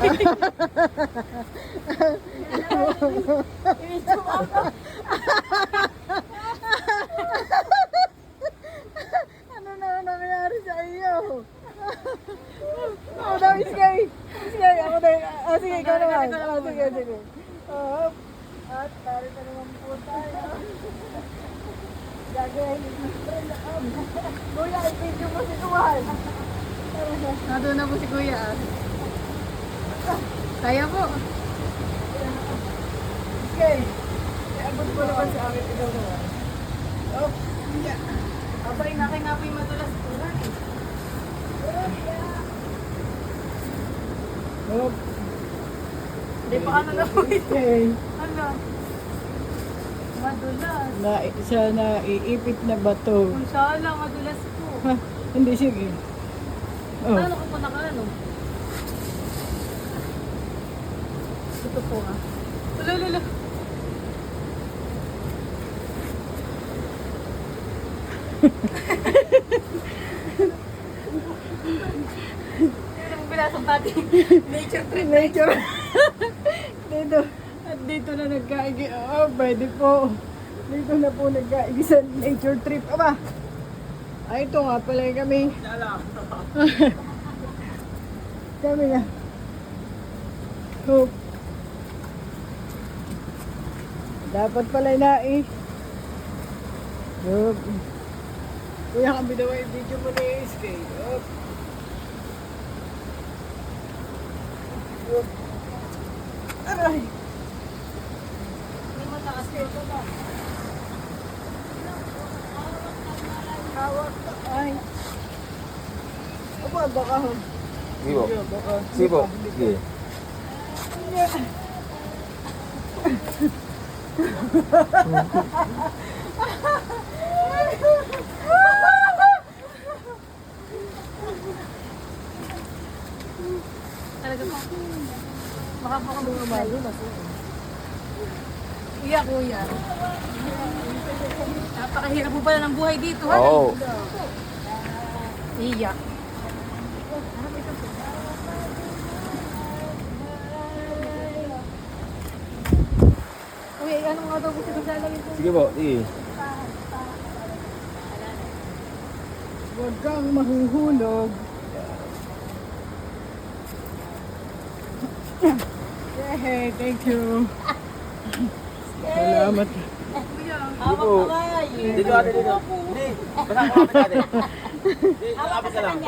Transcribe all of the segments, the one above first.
Ano na nangyari sa iyo? Ako daw, Iskay. Iskay, ako daw. Ah, sige, ikaw naman. Ah, sige, sige. Oh, at narito naman po tayo. Gagawin. Kuya, i-video mo si Tuwan. Nandun na po si Kuya. Kaya po. Iskay. Abot mo naman sa akin. Ikaw naman. Oh, yeah. Abay, nakay nga po yung madulas po. Oh, Hindi pa ano na po ito. okay. Ano? Madulas. Na, sa naiipit na bato. Kung lang, madulas po. Ha, hindi, sige. Oh. Paano ko po naka ano? Ito po ah. Ulo, ulo, ulo. Yung bilasang pati. Nature trip. Nature. dito. At dito na nagkaigi. Oh, pwede po. Dito na po nagkaigi sa nature trip. Aba. Ay, ito nga pala kami. kami nga. Hope. Dapat pala na eh. Hope. Kuya kami daw ay video mo na yung skate. Hope. Hope. Aray. Hindi mataas po ito ba? Hawak ka. Ay. Aba, baka. Sige po. Sige, baka. Talaga po. Baka po kami umalo na po. Iya, kuya. Napakahirap po pala ng buhay dito, ha? Oo. Iya. Uy, anong nga daw gusto ko sa lalagyan po? Sige po. Sige. Huwag kang mahuhulog. Yay, thank you. Salamat. Sige po. Dito ate dito. Hindi. Basta ako kapit ate. Lang.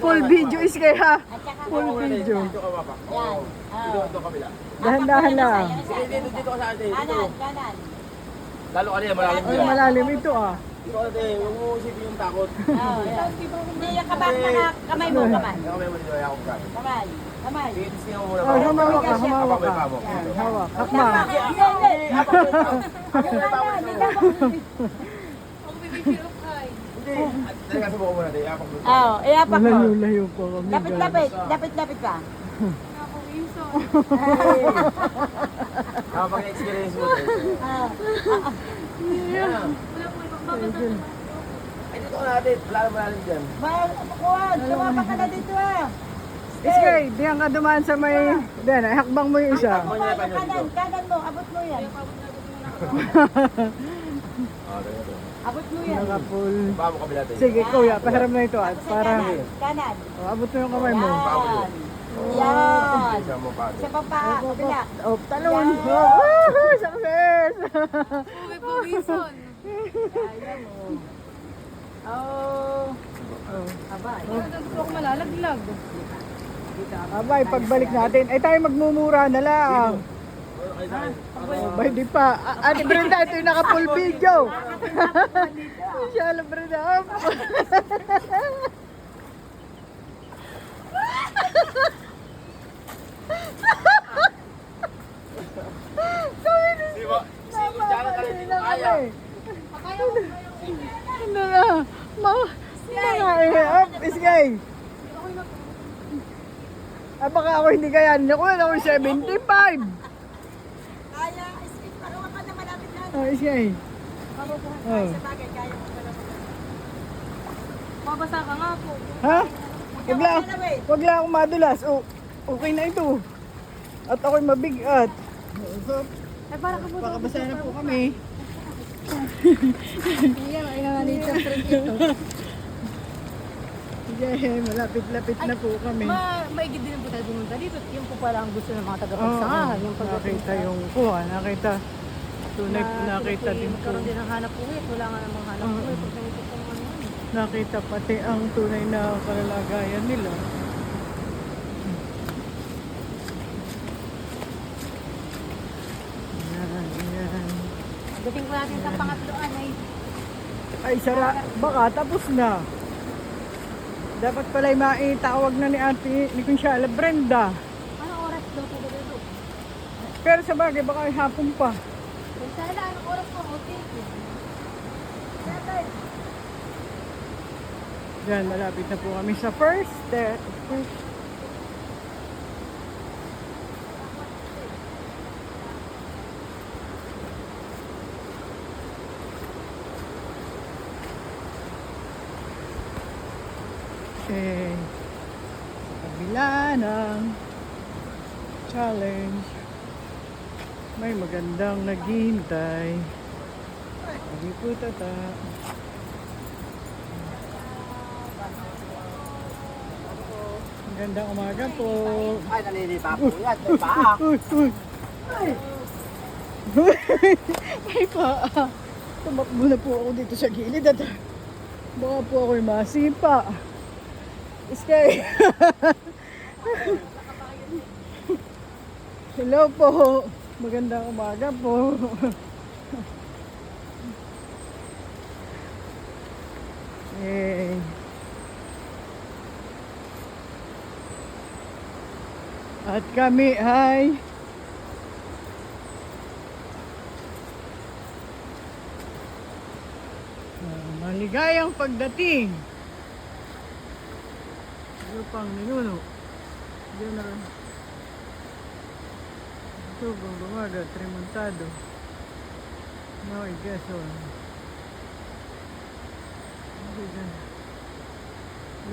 Full video is kaya. Full video. Dito ka papa. Oo. Dito dito kabila. Dahan-dahan lang. Dito dito ka sa ate. Dito. Kanan, kanan. Lalo ka malalim dyan. malalim ito ah. Ka ate. Huwag mo isipin yung takot. Oh, yan. Hindi, yung kamay, kamay, kamay mo, kamay. Yung kamay mo dito ako ka. Kamay, kamay. Sige, mo muna. Oh, humawak ka, Hawak mo ka. mo. Hawak. Hakma. Hindi, hindi. Hawak mo mo. Hawak mo mo. Ako. Hindi. Talaga subukan mo natin. Hawak mo yung paa mo. Oh, mo. Malayo-layo po kami. Lapit, guys. lapit. Lapit, lapit ka. Kapag experience mo. Ah, Wala po ibang babata. Ay dito ka natin. Wala na malalim dyan. Mahal, kuwan, sumapa ka na dito ah. Iskay, diyan ka dumaan sa may... Diyan, hakbang mo yung isa. Kuwan, yung kanan, kanan mo, abot mo yan. Ah, ganito. Abot mo yan. Naka-full. Paa mo kabila tayo. Sige, kuya, pahiram na ito at Sa para... kanan, kanan. Oh, abot mo yung kamay mo. Yan. Yan. Isa mo pa. Sa papa, kabila. Oh, talon. Oh, woohoo, success! Uy, pawisan. Oh. oh. Aba, Gusto ko malalaglag. Abay, pagbalik natin, ay tayo magmumura na lang. Oh, bay, di pa. A- Ate Brenda, ito yung naka-full video. Inshallah, Brenda. Kaya. Ano na? Ma... Ano nga eh? Up, iskay. Ah, baka ako hindi kaya. Ako na ako 75. Kaya, isip, parang ka na malapit na. Oh, iskay. Oh. Sa bagay, kaya mo pala. Mabasa ka nga po. Ha? Wag lang. Wag lang akong madulas. Oh. Okay na ito. At ako'y mabigat. So, Ay, parang kabuto. baka basa na po kami. Ay nga nature trip ito. Yeah, malapit-lapit na po kami. Ma, maigid din po tayo pumunta dito. Yung po pala ang gusto ng mga tagapagsahan. yung nakita yung kuha, nakita. Tunay, na nakita din po. Magkaroon din ng hanap buhay. Wala nga namang hanap Oo. buhay. Pag ganito po ano. Nakita pati ang tunay na kalalagayan nila. Dating po natin sa pangatloan ay Ay, sara, baka tapos na. Dapat pala'y maitawag na ni ate, ni Consiala Brenda. anong oras daw po ba dito? Pero sa bagay, baka ay hapon pa. Kung sana, anong oras po? Okay. Yan, malapit na po kami sa first step. First. Okay. Sa kabila ng challenge, may magandang naghihintay. Hindi po tata. Magandang umaga po. Ay, nalilipa po yan. May paa. Uy, uy. Ay. Ay pa. Tumakbo na po ako dito sa gilid at baka po ako'y masipa. Iskay. Hello po. Magandang umaga po. Yay. At kami ay maligayang pagdating. Lupang ninuno. Diyan na. Tugong bumaga, tremontado. No, I guess so. Ano dyan?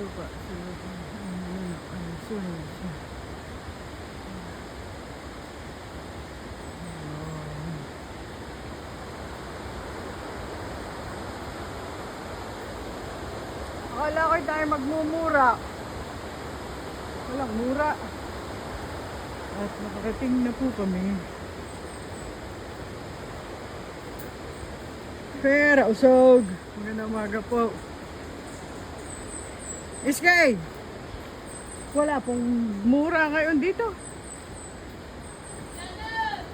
Lupa. Sa lupa. Ano ninuno? Ano sunod siya? Akala ko tayo magmumura. Walang mura. At nakarating na po kami. Pera, usog. Magandang umaga po. Iskay! Wala pong mura ngayon dito.